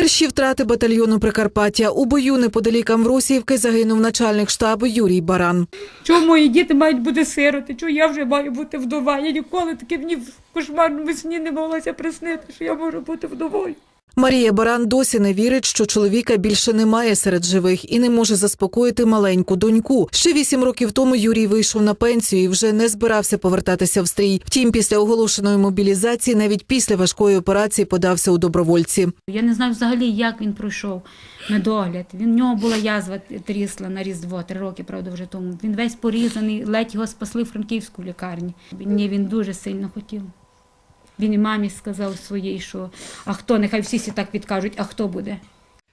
Перші втрати батальйону Прикарпаття у бою неподалік Амвросіївки загинув начальник штабу Юрій Баран. Чому мої діти мають бути сироти? Чому я вже маю бути вдова? Я ніколи таки мені в кошмарному сні не моглася приснити, що я можу бути вдовою. Марія Баран досі не вірить, що чоловіка більше немає серед живих і не може заспокоїти маленьку доньку. Ще вісім років тому Юрій вийшов на пенсію і вже не збирався повертатися в стрій. Втім, після оголошеної мобілізації, навіть після важкої операції, подався у добровольці. Я не знаю взагалі, як він пройшов медогляд. Він в нього була язва трісла на різдво, три роки, правда, вже тому. Він весь порізаний, ледь його спасли в франківську лікарні. Ні, він дуже сильно хотів. Він і мамі сказав своїй, що а хто, нехай всі сі так відкажуть, а хто буде.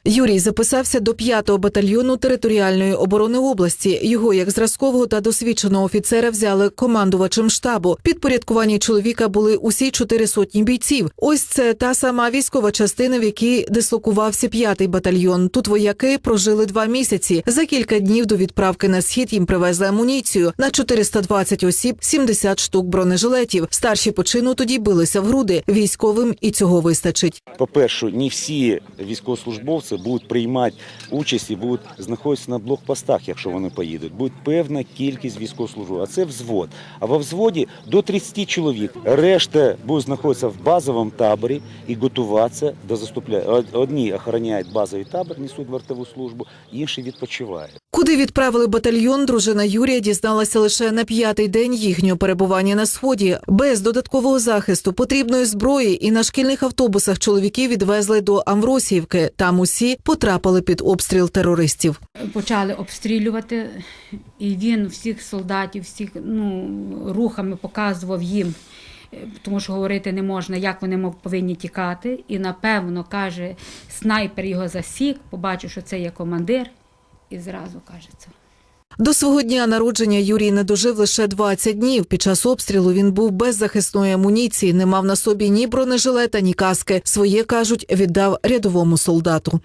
Юрій записався до 5-го батальйону територіальної оборони області. Його як зразкового та досвідченого офіцера взяли командувачем штабу. Підпорядкувані чоловіка були усі чотири сотні бійців. Ось це та сама військова частина, в якій дислокувався 5-й батальйон. Тут вояки прожили два місяці. За кілька днів до відправки на схід їм привезли амуніцію на 420 осіб, 70 штук бронежилетів. Старші по чину тоді билися в груди. Військовим і цього вистачить. По-перше, не всі військовослужбовці будуть приймати участь і будуть знаходитися на блокпостах, якщо вони поїдуть. Буде певна кількість військовослужбовців, а це взвод. А во взводі до 30 чоловік. Решта будуть знаходитися в базовому таборі і готуватися до заступлення. Одні охороняють базовий табор, несуть вартову службу, інші відпочивають. Куди відправили батальйон, дружина Юрія дізналася лише на п'ятий день їхнього перебування на сході. Без додаткового захисту, потрібної зброї і на шкільних автобусах чоловіків відвезли до Амвросіївки. Там усі потрапили під обстріл терористів. почали обстрілювати, і він всіх солдатів, всіх ну, рухами показував їм, тому що говорити не можна, як вони повинні тікати. І напевно каже, снайпер його засік, побачив, що це є командир, і зразу каже це. До свого дня народження Юрій не дожив лише 20 днів. Під час обстрілу він був без захисної амуніції, не мав на собі ні бронежилета, ні каски. Своє кажуть, віддав рядовому солдату.